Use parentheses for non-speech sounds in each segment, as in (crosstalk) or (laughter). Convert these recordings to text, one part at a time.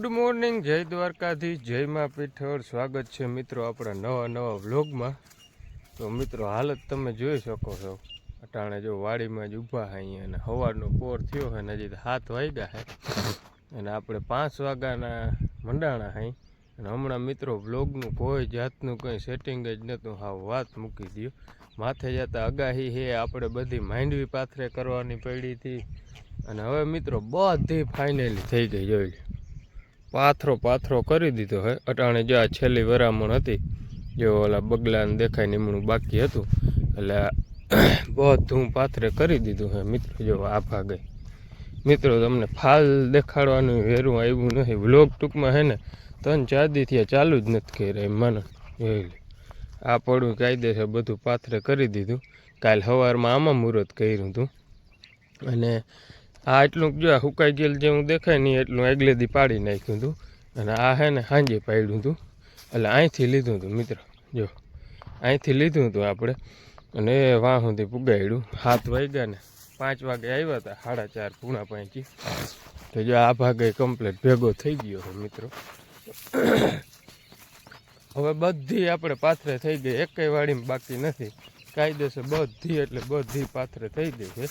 Good morning જય દ્વારકાથી જય માં પીઠળ. સ્વાગત છે મિત્રો આપણા નવા નવા વ્લોગમાં. તો મિત્રો, હાલત તમે જોઈ શકો છો. અટાણે જો વાડીમાં જ ઊભા છે અહીંયા અને સવારનો પોર થયો છે ને હજી હાથ વાગ્યા છે અને આપણે પાંચ વાગ્યાના મંડાણા હઈ અને હમણાં મિત્રો વ્લોગનું કોઈ જાતનું કંઈ સેટિંગ જ નહોતું. હા વાત મૂકી દો માથે જતા અગાહી હે, આપણે બધી માંડવી પાથરે કરવાની પડી હતી. અને હવે મિત્રો બધી ફાઇનલી થઈ ગઈ, જોઈ લો. પાથરો પાથરો કરી દીધો હે. અટાણે જો આ છેલ્લી વરામણ હતી, જો ઓલા બગલાને દેખાય નીમણું બાકી હતું, એટલે બધું પાથરે કરી દીધું હે. મિત્રો, જો આ ભાગે. મિત્રો, તમને ફાલ દેખાડવાનું વેરું આવ્યું નથી. વ્લોગ ટૂંકમાં હે ને ત્રણ ચાર દીથી ચાલુ જ નથી કરી રહી મને. જોઈ આ પડું કાયદેસર બધું પાથરે કરી દીધું. કાલ સવારમાં આમાં મુહૂર્ત કર્યું હતું. અને આ એટલું જો આ હુકાઈ ગયેલ જેવું દેખાય નહીં એટલું આગલે દી પાડી નાખ્યું હતું. અને આ હે ને સાંજે પાડ્યું હતું. એટલે અહીંથી લીધું હતું મિત્ર. જો, અહીંથી લીધું હતું આપણે. અને એ વાહુંથી પુગાડ્યું. હાથ વાગ્યા ને પાંચ વાગે આવ્યા હતા, સાડા ચાર પૂણા પાંચી. તો જો આ ભાગે કમ્પ્લીટ ભેગો થઈ ગયો છે મિત્રો. હવે બધી આપણે પાથરે થઈ ગઈ. એકેય વાડીમાં બાકી નથી. કાયદેસર બધી એટલે બધી પાથરે થઈ ગઈ છે.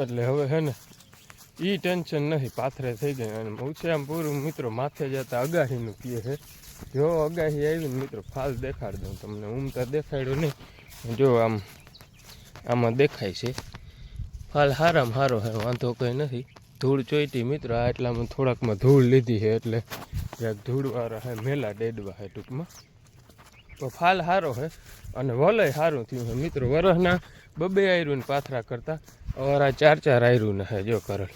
એટલે હવે હે ને એ ટેન્શન નથી, પાથરે થઈ ગઈ અને ઉછેમ પૂરું મિત્રો માથે જતા અગાહીનું કહે છે. જો અગાહી આવીને મિત્રો ફાલ દેખાડ દઉં તમને. ઉમતા દેખાડ્યો નહીં. જો આમ, આમાં દેખાય છે. ફાલ હારામાં હારો હે વાંધો કંઈ નથી. ધૂળ ચોઈટી મિત્રો, આ એટલામાં થોડાકમાં ધૂળ લીધી છે, એટલે જરાક ધૂળવાળા હે મેલા ડેડવા હે ટૂંકમાં. તો ફાલ સારો હે અને વલય સારું થયું છે. મિત્રો, વરસના બબે આયરુને પાથરા કરતા અમારા ચાર ચાર આયરુને હે, જો કરલ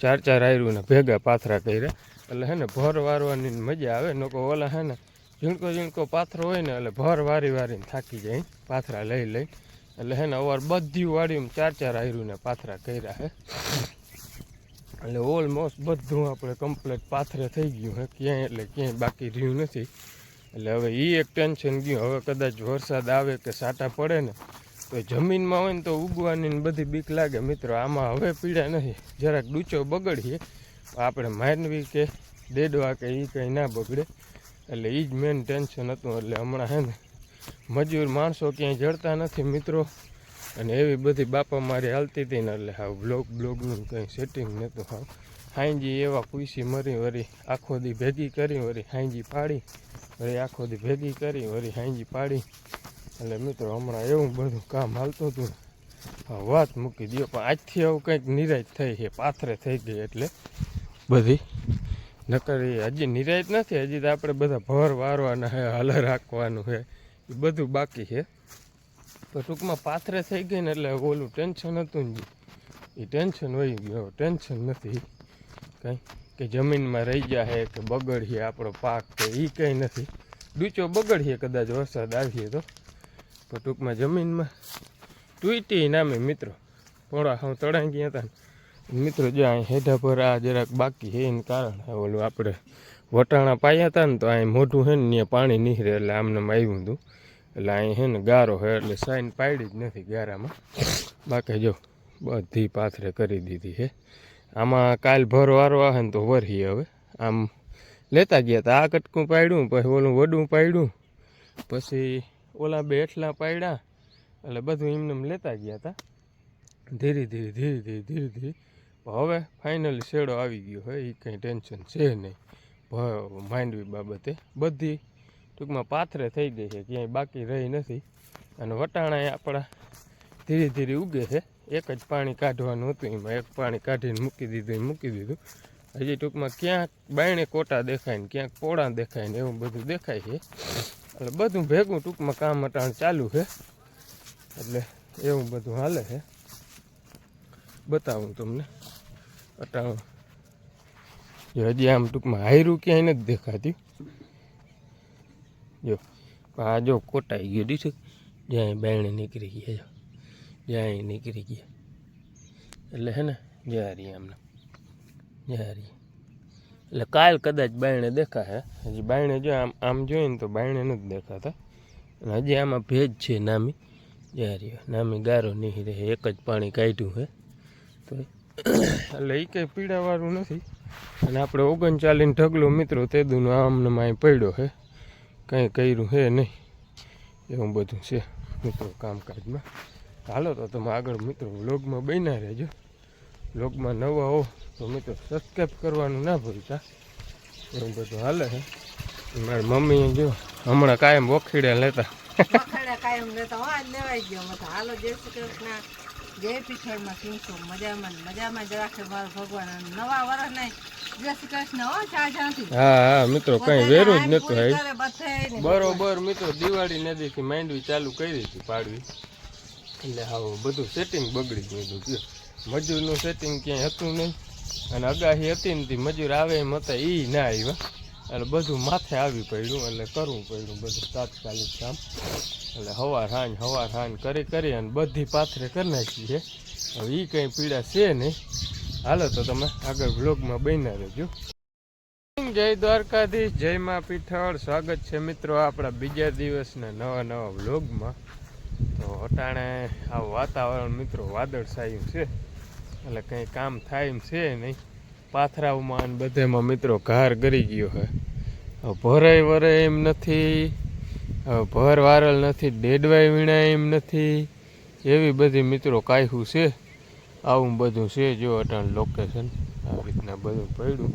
ચાર ચાર આયરુને ભેગા પાથરા કર્યા. એટલે હે ને ભર વારવાની મજા આવે નકો ઓલા હે ને ઝીણકો ઝીણકો પાથરો હોય ને એટલે ભર વારી વારીને થાકી જાય, પાથરા લઈ લઈ. એટલે હે ને અવાર બધી વાડીમાં ચાર ચાર આયરુને પાથરા કર્યા હે. એટલે ઓલમોસ્ટ બધું આપણે કમ્પ્લીટ પાથરે થઈ ગયું હે, ક્યાંય એટલે ક્યાંય બાકી રહ્યું નથી. એટલે હવે એ એક ટેન્શન ગયું, હવે કદાચ વરસાદ આવે કે સાટા પડે ને તો જમીનમાં હોય ને તો ઉગવાની બધી બીક લાગે. મિત્રો, આમાં હવે પીડા નથી. જરાક ડૂચો બગડીએ. આપણે માનવી કે દેડવા કે એ કંઈ ના બગડે. એટલે એ જ મેન ટેન્શન હતું. એટલે હમણાં હે ને મજૂર માણસો ક્યાંય જડતા નથી મિત્રો. અને એવી બધી બાપા મારી હાલતી હતી ને એટલે હા બ્લોગ બ્લોગનું કંઈ સેટિંગ નહોતું. હા હાંજી એવા પૂસી મરી, વરી આખો દી ભેગી કરી, વરી હાંજી પાડી વળી આખો દી ભેગી કરી, વરી હાંજી પાડી. એટલે મિત્રો હમણાં એવું બધું કામ હાલતું હતું. હા વાત મૂકી દો પણ આજથી આવું કંઈક નિરાશ થઈ છે પાથરે થઈ ગઈ એટલે. બધી? નકર હજી નિરાશ નથી હજી તો આપણે બધા ભર વારવાના છે હલ રાખવાનું છે એ બધું બાકી છે. તો ટૂંકમાં પાથરે થઈ ગઈ ને એટલે ઓલું ટેન્શન હતું ને એ ટેન્શન વહી ગયું ટેન્શન નથી. કંઈ કે જમીનમાં રહી જાય કે બગડીએ આપણો પાક કે એ કંઈ નથી. ડૂચો બગડીએ કદાચ વરસાદ આવીએ તો. તો ટૂંકમાં જમીનમાં ટ્વીટી નામે મિત્રો. પોળા હું તળાઈ ગયા હતા મિત્રો જો અહીં હેઠા પર આ જરાક બાકી છે એને કારણે. ઓલું આપણે વટાણા પાયા હતા ને તો અહીં મોઢું છે ને ત્યાં પાણી નીકળે એટલે આમને આવ્યું હતું એટલે અહીં છે ને ગારો છે એટલે સાઈન પાડી જ નથી ગારામાં. બાકી જો બધી પાથરે કરી દીધી છે આમાં કાલ ભર વારો આવે ને તો વરહી હવે. આમ લેતા ગયા હતા આ કટકું પાડ્યું, પછી ઓલું વડું પાડ્યું. પછી ઓલા બે એટલા પાડ્યા એટલે બધું એમને એમ લેતા ગયા હતા ધીરે ધીરે ધીરે ધીરે ધીરે ધીરે. હવે ફાઇનલી શેડો આવી ગયો હોય એ કંઈ ટેન્શન છે નહીં. માંડવી બાબતે બધી ટૂંકમાં પાથરે થઈ ગઈ છે, ક્યાંય બાકી રહી નથી. અને વટાણા આપણા ધીરે ધીરે ઉગે છે. એક જ પાણી કાઢવાનું હતું એમાં, એક પાણી કાઢીને મૂકી દીધું મૂકી દીધું. હજી ટૂંકમાં ક્યાંક બાયણે કોટા દેખાય ને ક્યાંક પોળા દેખાય ને એવું બધું દેખાય છે. એટલે બધું ભેગું ટૂંકમાં કામ અટાણ ચાલુ છે. એટલે એવું બધું હાલે છે. બતાવું તમને. અટાણું જો હજી આમ ટૂંકમાં હાયરું ક્યાંય નથી દેખાતી. જો, આ જો કોટાઈ ગયો દીધું જ્યાં બેણે નીકળી ગયા જો જ્યાં નીકળી ગયા. એટલે હે ને જારી આમને. જારી એટલે કાલ કદાચ બાયણે દેખાશે. હજી બાયણે જો આમ આમ જોઈએ ને તો બાયણે નથી દેખાતા. અને હજી આમાં ભેજ છે નામી. જારી નામી ગારો નહીં રહે. એક જ પાણી કાઢ્યું છે તો એટલે એ કંઈ પીડાવાળું નથી. અને આપણે ઓગણચાલીસ ઢગલો મિત્રો તે દૂનો આમને માય પડ્યો છે કંઈ કર્યું છે નહીં. એવું બધું છે. મિત્રો કામકાજમાં. હાલો તો તમે આગળ મિત્રો વ્લોગમાં બન્યા રહેજો. વ્લોગમાં નવા હો તો મિત્રો સબસ્ક્રાઈબ કરવાનું ના ભૂલતા. એવું બધું હાલે છે. મારી મમ્મી જો હમણાં કાયમ વખીડે લેતા. કાયમ લેતા. હો આજ લેવાઈ ગયો. મત હાલો જય શ્રી કૃષ્ણ. જય પીઠળમાં કિંસો મજામાં મજામાં જ રાખે મારો ભગવાન. નવા વર્ષ ને જય શ્રી કૃષ્ણ હો ચા હા હા મિત્રો કંઈ વેરું જ નતું. બરોબર મિત્રો દિવાળી નદીથી માંડવી ચાલુ કરી હતી પાડવી. એટલે હા બધું સેટિંગ બગડી ગયું ગયું મજૂરનું સેટિંગ ક્યાંય હતું નહીં. અને અગાહી હતી ને મજૂર આવે એમ હતા એ ના આવ્યા. એટલે બધું માથે આવી પડ્યું, એટલે કરવું પડ્યું બધું તાત્કાલિક કામ. એટલે હવાર હાંજ હવાર હાંજ કરી કરી અને બધી પાથરે કરી નાખી છે. હવે એ કંઈ પીડા છે નહીં. હાલો તો તમે આગળ વ્લોગમાં બન્યા રહેજો. જય દ્વારકાધીશ, જય મા પીઠળ. સ્વાગત છે મિત્રો આપણા બીજા દિવસના નવા નવા વ્લોગમાં. તો અટાણે આ વાતાવરણ મિત્રો વાદળછાયું છે. એટલે કંઈ કામ થાય એમ છે નહીં. પાથરાઓમાં અને બધેમાં મિત્રો ઘાર ગરી ગયો છે. ભરાય વરાય એમ નથી. ભર વારલ નથી, ડેડવાય વીણાય એમ નથી. એવી બધી મિત્રો કાયહું છે. આવું બધું છે જો અટાણ લોકેશન આવી રીતના બધું પડ્યું.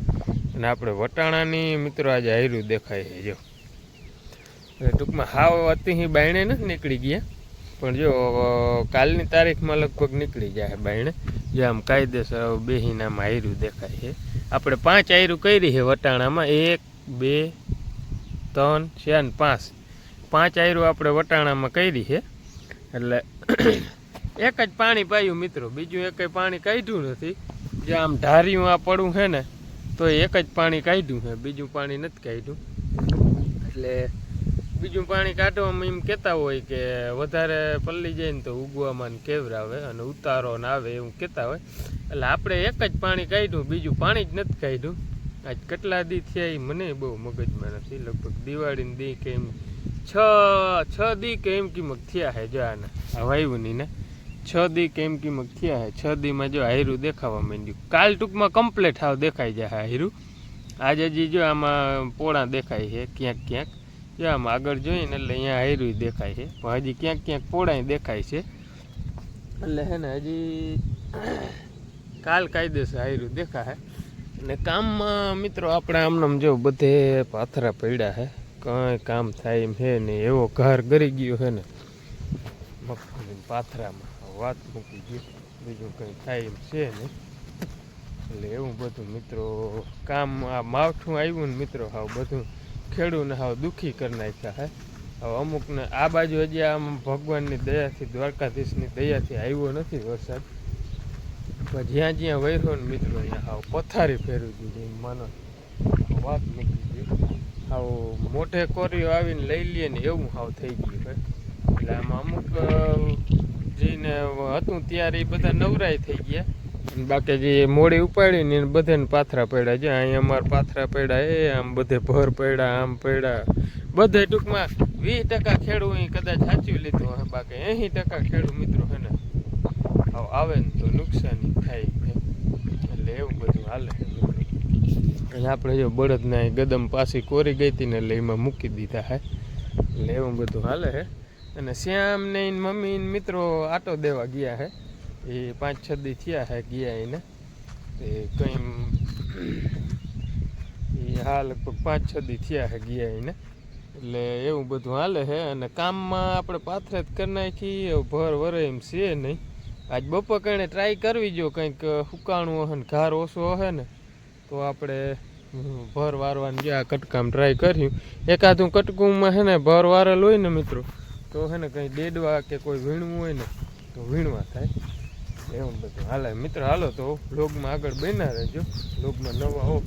અને આપણે વટાણાની મિત્રો આજે હાયરું દેખાય છે, જો. એટલે ટૂંકમાં હાવ અતિહી બાયણે નથી નીકળી ગયા. પણ જો કાલની તારીખમાં લગભગ નીકળી જાય બાયણે જે આમ કાયદેસર બેહીનામાં આયરું દેખાય છે. આપણે પાંચ આયરું કરી છે વટાણામાં. એક, બે, ત્રણ ચાર ને પાંચ. પાંચ આયરું આપણે વટાણામાં કરી છે. એટલે (coughs) એક જ પાણી પાયું મિત્રો. બીજું એક પાણી કાઢ્યું નથી. જે આમ ધાર્યું આ પડવું છે ને, તો એક જ પાણી કાઢ્યું છે. બીજું પાણી નથી કાઢ્યું. એટલે બીજું પાણી કાઢવામાં એમ કહેતા હોય કે વધારે પલ્લી જાય ને તો ઉગવામાં કેવરાવે અને ઉતારો ને આવે એવું કહેતા હોય. એટલે આપણે એક જ પાણી કાઢ્યું, બીજું પાણી જ નથી કાઢ્યું. આજ કેટલા દી થયા એ મને બહુ મગજમાં નથી. લગભગ દિવાળીની દી કે એમ છ છ દી કે એમ કિંમત થયા છે જો આના. આ વાયુની ને છ દી કે એમ કિંમત થયા છે છ દીમાં જો હાયરું દેખાવા માંડ્યું. કાલ ટૂંકમાં કમ્પ્લેટ હાવ દેખાઈ જાય હાયરું આજે હજી જો આમાં પોળા દેખાય છે ક્યાંક ક્યાંક. જો આમ આગળ જોઈએ ને એટલે અહીંયા હાયરું દેખાય છે. પણ હજી ક્યાંક ક્યાંક પોળાય દેખાય છે. એટલે હે ને હજી કાલ કાયદેસર હાયરું દેખાય અને કામમાં મિત્રો આપણે આમનામ જો બધે પાથરા પડ્યા છે કંઈ કામ થાય એમ છે નહીં એવો ઘર ગરી ગયો છે ને. મગફળી પાથરામાં વાત મૂકી ગયો. બીજું કંઈ થાય એમ છે નહીં. એટલે એવું બધું મિત્રો કામ આ માવઠું આવ્યું ને મિત્રો હાવ બધું. ખેડૂને હાવ દુઃખી કરી નાખ્યા હે. હવે અમુકને આ બાજુ હજી આમ ભગવાનની દયાથી, દ્વારકાધીશની દયાથી આવ્યો નથી વરસાદ. પણ જ્યાં જ્યાં વહેરો ને મિત્રો, અહીંયા હાવ પથારી ફેરવી દીધી માનો. વાત મૂકી ગયો હાવ મોઢે કોરીઓ આવીને લઈ લઈએ ને એવું હાવ થઈ ગયું છે એટલે આમાં અમુક જઈને હતું ત્યારે એ બધા નવરાય થઈ ગયા. બાકી જે મોડી ઉપાડીને ને બધાને પાથરા પડ્યા. છે અહીંયા અમારા પાથરા પડ્યા, એ આમ બધે ભર પડ્યા, આમ પડ્યા. બધે ટૂંકમાં વીસ ટકા ખેડૂ અહીં કદાચ સાચવી લીધું હોય, બાકી એસી ટકા ખેડૂ મિત્રો હે ને, આવ ને તો નુકસાની થાય એટલે એવું બધું હાલે અને આપણે જો બળદના ગદમ પાછી કોરી ગઈ હતી ને એટલે એમાં મૂકી દીધા હે. એટલે એવું બધું હાલે હે અને શ્યામ ને મમ્મી મિત્રો આટો દેવા ગયા હે. એ પાંચ, છ દી થયા હે ગયા એને. એ કંઈ એ હા, લગભગ પાંચ, છ દી થયા હે ગયા એને. એટલે એવું બધું હાલે છે અને કામમાં આપણે પાથરે જ કરી નાખી ભર વરે એમ છે નહીં. આજ બપોર કણે ટ્રાય કરવી જો કંઈક સુકાણું હશે ને ઘાર ઓછો હે ને, તો આપણે ભર વારવાનું આ કટકામ ટ્રાય કર્યું. એકાદું કટકુંમાં છે ને ભર વારેલ હોય ને મિત્રો, તો છે ને કંઈ ડેડવા કે કોઈ વીણવું હોય ને, તો વીણવા થાય. એવું બધું. હાલે, મિત્ર, હાલો તો બ્લોગમાં આગળ બન્યા રહેજો. બ્લોગમાં નવા હો,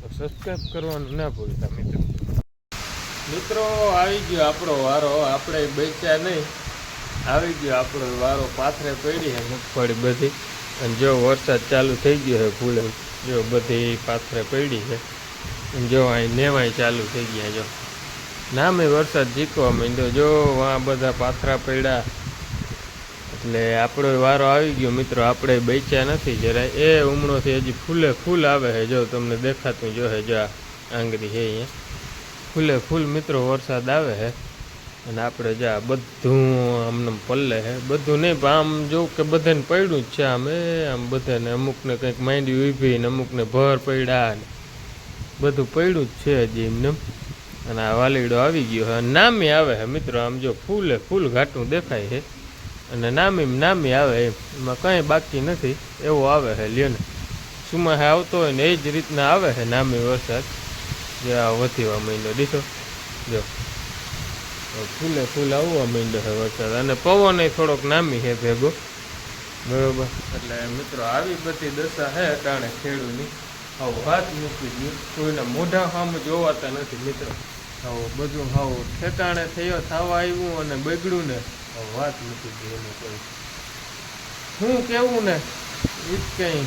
તો સબસ્ક્રાઈબ કરવાનું ના ભૂલતા, મિત્રો. મિત્રો, આવી ગયો આપણો વારો. આપણે બેચ્યા નહીં. આવી ગયો આપણો વારો પાથરે પડી મગફળી બધી. અને જો વરસાદ ચાલુ થઈ ગયો છે ફૂલે જો બધી પાથરે પડી છે. જો અહીં નેવાય ચાલુ થઈ ગયા જો નામે વરસાદ જીકવા માંડ્યો. જો આ બધા પાથરા પડ્યા એટલે આપણો વારો આવી ગયો મિત્રો, આપણે બેચ્યા નથી જરાય. એ ઉમળોથી હજી ફૂલે ફૂલ આવે છે, જો તમને દેખાતું જો હે જો આ આંગળી છે અહીંયા. ફૂલે ફૂલ મિત્રો વરસાદ આવે છે. અને આપણે જા બધું આમને પલ્લે છે. બધું નહીં, પણ આમ જોઉં કે બધાને પડ્યું જ છે આમ. એ આમ બધાને અમુકને કંઈક માંડી ઊભી ને અમુકને ભર પડ્યા ને. બધું પડ્યું જ છે હજી એમને. અને આ વાલીડો આવી ગયો છે. નામી આવે છે મિત્રો, આમ જો ફૂલે ફૂલ ઘાટું દેખાય છે. અને નામી નામી આવે એમ. એમાં કંઈ બાકી નથી. એવો આવે છે લ્યોને સુમાહે આવતો હોય ને એ જ રીતના આવે છે નામી વરસાદ. જે આ વધીવા માંડ્યો, દીધો. જો. ફૂલે ફૂલ આવવા માંડ્યો છે વરસાદ. અને પવન થોડોક નામી છે ભેગો. બરોબર. એટલે મિત્રો આવી બધી દશા છે અટાણે ખેડૂની આવું હાથ મૂકી ગયું કોઈના મોઢા સામે જોવાતા નથી મિત્રો. હાવ બધું આવું ઠેકાણે થયો, થવા આવ્યું અને બગડ્યું ને. વાત મૂકી ગઈ એને કઈ. શું કેવું ને? એ જ કંઈ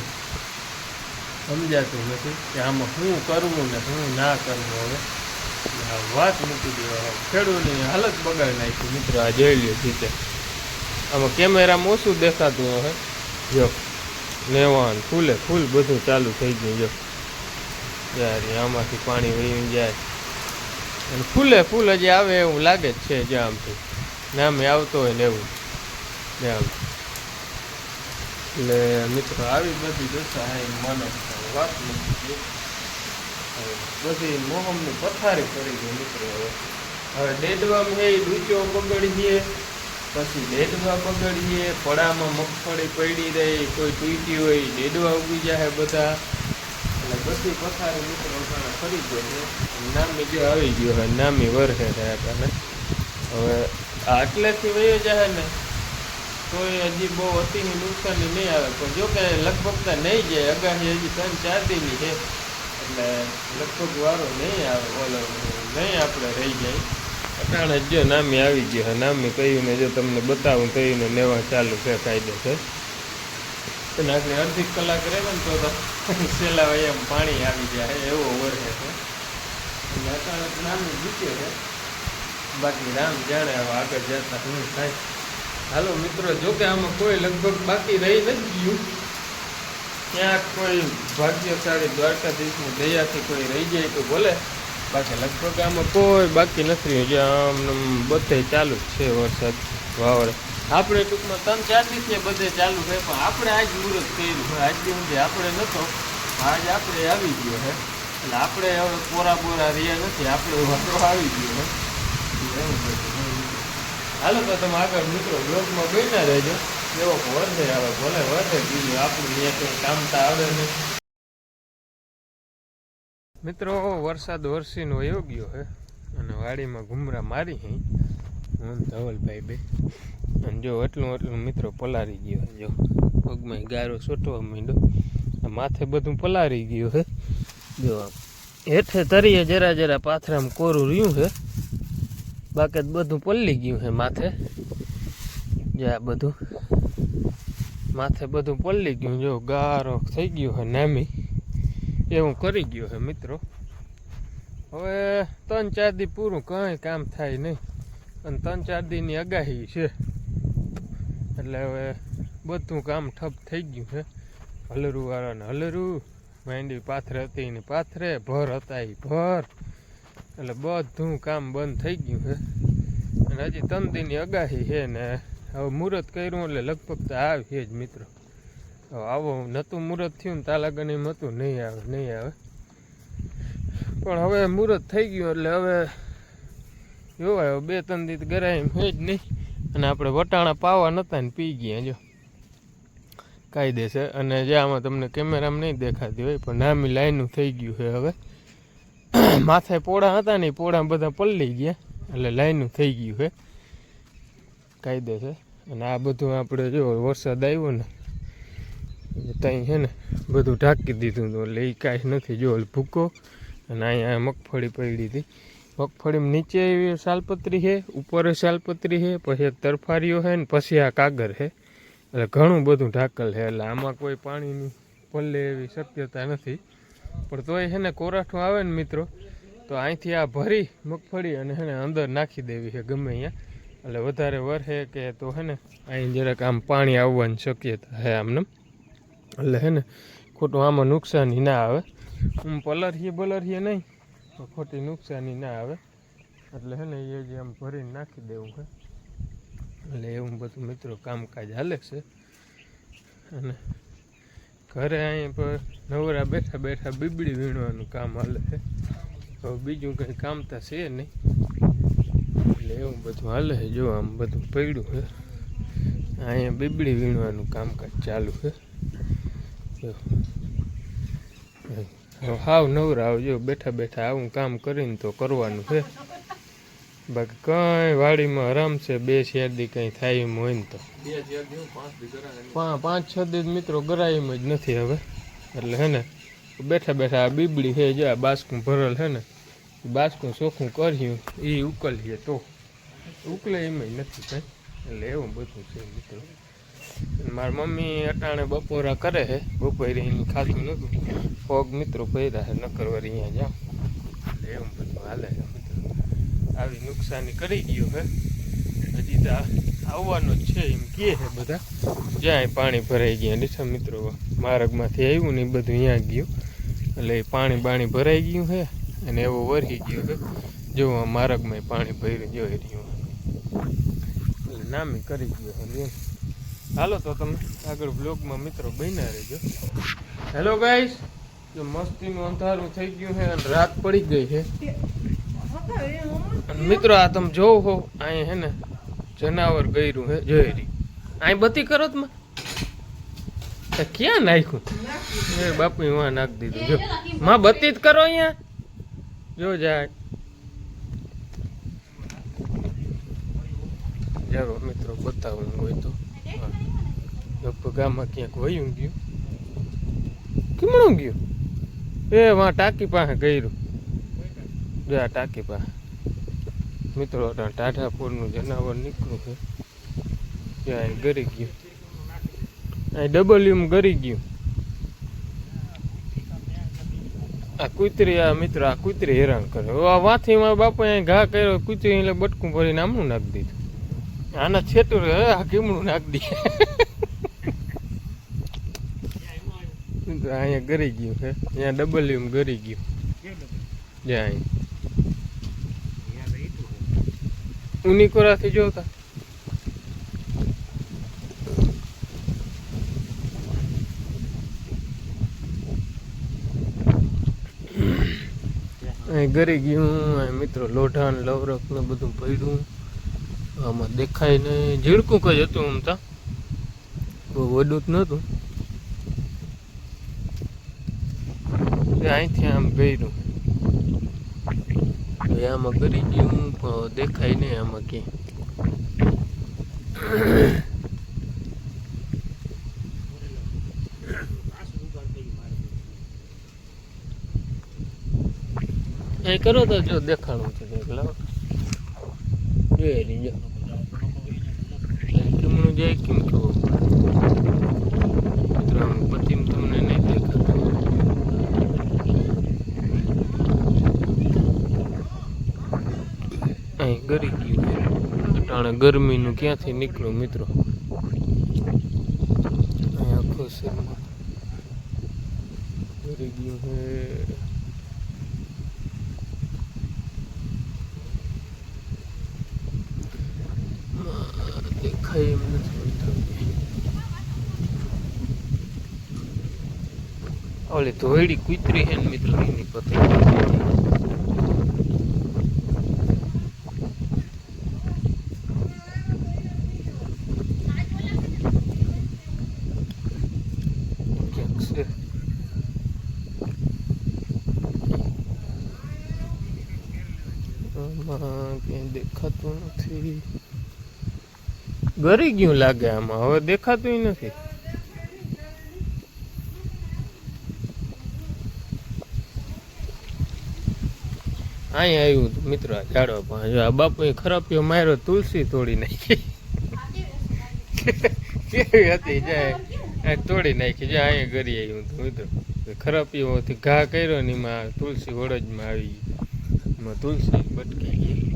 સમજાતું નથી કે આમાં શું કરવું ને શું ના કરવું હવે. આ વાત મૂકી દેવા ખેડૂતની હાલત બગાડી નાખી. મિત્રો, આ જોઈ લ્યો ઠીક આમાં કેમેરામાં ઓછું દેખાતું હવે જો, લેવાનું, ફૂલે, ફૂલ બધું ચાલુ થઈ ગયું. જો ત્યારે આમાંથી પાણી વહી જાય. અને ફૂલે ફૂલ હજી આવે એવું લાગે જ છે જ્યાં આમથી નામે આવતો હોય ને એવું. જ્યાં એટલે મિત્રો આવી બધી દશા હે મને વાત નથી બધી મોહમની પથારી કરી ગઈ મિત્રો હવે. હવે ડેડવામાં હે ડૂચો બગડીએ પછી ડેડવા બગડીએ પડામાં મગફળી પડી રહી, કોઈ તૂટી હોય ડેડવા ઉગી જાય બધા. એટલે બધી પથારી મિત્રો ફરી ગયો છે. નામી જે આવી ગયો હોય, નામી વરસે અટાણે હવે આટલેથી વયો જાય ને એ હજી બહુ અતિની નુકસાની નહીં આવે. પણ જો કે લગભગ નહીં જાય અગાહી હજી ત્રણ, ચાર દીની છે. એટલે લગભગ વારો નહીં આવે, ઓલો, નહીં આપણે રહી જાય. અટાણે જો નામી આવી ગયો છે નામી કહ્યું ને જો તમને બતાવું કહ્યું ને લેવા ચાલુ છે કાયદેસર અને આપણે અડધી કલાક રહે ને તો છેલ્લા એમ પાણી આવી જાય, એવો વરસે છે. અને અટાણે નામી જીત્યો છે. બાકી રામ જાણે હવે આગળ જતા શું થાય. હાલો મિત્રો, જો કે આમાં કોઈ લગભગ બાકી રહી નથી ગયું. ક્યાંક કોઈ ભાગ્યશાળી દ્વારકાધીશની દયાથી કોઈ રહી જાય તો બોલે બાકી લગભગ આમાં કોઈ બાકી નથી રહ્યું. જે આમ બધે ચાલુ જ છે વરસાદ વાવર. આપણે ટૂંકમાં ત્રણ ચાર દિવસે બધે ચાલુ છે, પણ આપણે આજ મુહૂર્ત કર્યું આજ દિવસે આપણે નહોતો આજ આપણે આવી ગયો છે. એટલે આપણે હવે પોરા બોરા રહ્યા નથી. આપણે વારો આવી ગયો બધું હાલો, તો તમે આગળ મિત્રો બ્લોગમાં ના રહેજો. એવો વધે આવે ભલે વધે, બીજું આપણું અહીંયા કંઈ કામ તો આવે નહીં. મિત્રો, વરસાદ વરસીનો વયો ગયો છે અને વાડીમાં ઘુમરા મારી હે. હું ધવલભાઈ બે. અને જો એટલું એટલું મિત્રો પલારી ગયો જો. પગમાં ગારો સોટવા માંડ્યો. માથે બધું પલારી ગયું છે જો હેઠે તરીએ જરા જરા પાથરામાં કોરું રહ્યું છે બાકી બધું પલ્લી ગયું છે માથે. જે આ બધું. માથે બધું પલ્લી ગયું, જો ગારો થઈ ગયો છે નામી. એવું કરી ગયો છે મિત્રો. હવે ત્રણ ચાર દી પૂરું કંઈ કામ થાય નહીં. અને ત્રણ ચાર દીની આગાહી છે. એટલે હવે બધું કામ ઠપ થઈ ગયું છે. હલરું વાળાને હલરું, માંડી પાથરે હતી ને પાથરે, ભર હતા એ ભર. એટલે બધું કામ બંધ થઈ ગયું છે. અને હજી ત્રણ અગાહી છે ને, હવે મુહૂર્ત કર્યું એટલે લગભગ તો આવે જ મિત્રો. હવે આવો નહોતું મુહૂર્ત થયું ને તાલાગન એમ હતું, નહીં આવે નહીં આવે. પણ હવે મુહૂર્ત થઈ ગયું એટલે હવે જોવાય બે ત્રણ દી ગરાય એમ હોય જ નહીં. અને આપણે વટાણા પાવા નહોતા ને પી ગયા, જો. કાયદેસર. અને જે આમાં તમને કેમેરામાં નહીં દેખાતી હોય, પણ નામી લાઈનું થઈ ગયું છે હવે. માથે પોળા હતા ને પોળા બધા પલળી ગયા. એટલે લાઈનું થઈ ગયું છે. કાયદેસર અને આ બધું આપણે જો વરસાદ આવ્યો ને ત્યાં છે ને બધું ઢાંકી દીધું હતું. એટલે એ કાંઈ નથી જો ભૂકો. અને અહીંયા મગફળી પડી હતી. મગફળીમાં નીચે એવી સાલપત્રી છે, ઉપર સાલપત્રી છે, પછી તરફારીઓ છે ને, પછી આ કાગર છે. એટલે ઘણું બધું ઢાકલ છે. એટલે આમાં કોઈ પાણીની પલ્લે એવી શક્યતા નથી. પણ તોય છે ને કોરાઠું આવે ને મિત્રો, તો અહીંથી આ ભરી મગફળી અને એને અંદર નાખી દેવી છે ગમે અહીંયા. એટલે વધારે વરસે કે તો હે ને અહીં જરાક આમ પાણી આવવાની શક્યતા હે આમને એટલે હે ને ખોટું આમાં નુકસાની ના આવે. હું પલરીએ બલરીએ નહીં, તો ખોટી નુકસાની ના આવે. એટલે હે ને એ જે આમ ભરીને નાખી દેવું છે. એટલે એવું બધું મિત્રો કામકાજ હાલે છે. અને ઘરે અહીંયા પર નવરા બેઠા બેઠા બીબડી વીણવાનું કામ હાલે છે. હવે બીજું કંઈ કામ તો છે નહીં. એટલે એવું બધું હાલે છે. જો આમ બધું પડ્યું છે. અહીંયા બીબડી વીણવાનું કામકાજ ચાલુ છે. હાવ નવરા આવજો. બેઠા બેઠા આવું કામ કરીને તો કરવાનું છે. બાકી કઈ વાડીમાં આરામ છે બે શેરદી કંઈ થાય એમ હોય ને તો. પાંચ છ દી મિત્રો ગરાય એમ જ નથી હવે. એટલે હે ને બેઠા બેઠા આ બીબડી છે જો આ બાસકું ભરેલ છે ને બાસકું ચોખ્ખું કર્યું એ ઉકલીએ તો. ઉકલે એમ જ નથી કંઈ. એટલે એવું બધું છે મિત્રો. મારા મમ્મી અટાણે બપોરા કરે છે બપોરે એની ખાતું નહોતું પગ મિત્રો પહેર્યા છે નકર વળી અહીંયા જાવ એટલે એવું બધું હાલે છે. આવી નુકસાની કરી ગયું છે હજી તો આવવાનો છે એમ કહે છે બધા. જ્યાં પાણી ભરાઈ ગયા. નીચા મિત્રો, માર્ગમાંથી આવ્યું ને એ બધું અહીંયા ગયું. એટલે એ પાણી બાણી ભરાઈ ગયું છે અને એવો વરસી ગયો છે જો આ માર્ગમાં પાણી ભરી જોઈ રહ્યું એટલે નામી કરી ગયો છે હાલો તો તમે આગળ બ્લોગમાં મિત્રો બન્યા રહેજો. હેલો ગાઈસ જો મસ્તીનું અંધારું થઈ ગયું છે અને રાત પડી ગઈ છે મિત્રો, આ તમે જોવો હો, અહીં હે ને જનાવર ગયરું હે જોઈ અહીં બતી કરો તમે. ક્યાં નાખ્યું? એ બાપુ વાં નાખી દીધું. જો, માં બતી જ કરો અહીંયા. જો જાય. જાઓ મિત્રો, બતાવું હોય તો. લગભગ આમાં ક્યાંક વયું ગયું. કેમણું ગયું. એ વાં ટાંકી પાસે ગયું આ ટાંકી પાસે મિત્રો ટાઢાપુરનું જનાવર નીકળ્યું છે. ત્યાં ગરી ગયું. અહીં ડબલ્યુમ ગરી ગયું. આ કૂતરી આ મિત્ર આ કૂતરી હેરાન કરે. આ વાથી મારા બાપા અહીં ઘા કર્યો કૂતરી એટલે બટકું ભરીને આમનું નાખી દીધું. આના છેટું આ કેમણું નાખી દે? (laughs) મિત્ર અહીંયા ગરી ગયું છે. અહીંયા ડબલ્યુમ ગરી ગયું. જ્યાં અહીં ઉનીકોરાથી જોતા. ગરી ગયું મિત્રો લોઢા ને લવરક ને બધું પડ્યું આમાં દેખાય ને ઝીણકું કઈ હતું આમ તા. બહુ વડું જ નહોતું. અહીંથી આમ ગયું હવે આમાં કરી ગયું પણ દેખાય નહીં આમાં કે એ કરો તો જો દેખાડું છે લાવો. જોઈ લીજો જાય કેમ કેવો મિત્રો આમ પતિમ તમને નહીં દેખાતું અહીં ગરી ગયું અટાણે ગરમીનું ક્યાંથી નીકળ્યું મિત્રો? અહીંયા આખો શેરમાં ગરી ગયું છે. દેખાય એમ નથી ઓલી ધોયડી કૂતરી હે મિત્ર, એની પતંગ ક્યાંક છે આમાં ક્યાંય દેખાતું નથી ગરી ગયું લાગે આમાં. હવે દેખાતું નથી. અહીંયા આવ્યું હતું મિત્ર પાસે. જો આ બાપુએ ખરાપીઓ માર્યો, તુલસી તોડી નાખી. કેવી હતી જાય તોડી નાખી. જાય અહીંયા ઘરી આવ્યું હતું મિત્રો. ખરાપીઓથી ઘા કર્યો ને એમાં તુલસી વડજમાં આવી ગઈ. એમાં તુલસી બટકી ગઈ.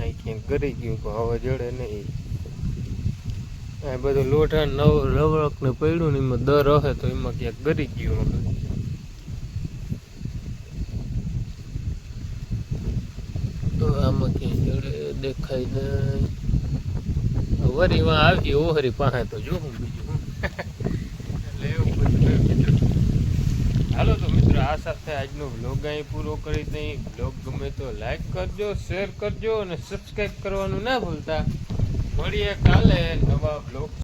અહીં કરી ગયું કે હવે જડે નહીં. આ બધું લોઢા નવ રવળક ને પડ્યું ને એમાં દર હશે તો એમાં ક્યાંક ગરી ગયું તો આમાં ક્યાંય જડે દેખાય નહીં. વરી આવી, ઓહરી પાસે તો જો હું બીજું હું એટલે એવું બધું છે મિત્રો હાલો તો મિત્રો આ સાથે આજનો વ્લોગ અહીં પૂરો કરી દઈ વ્લોગ ગમે તો લાઈક કરજો શેર કરજો અને સબસ્ક્રાઈબ કરવાનું ના ભૂલતા. મળીએ કાલે નવા વ્લોગ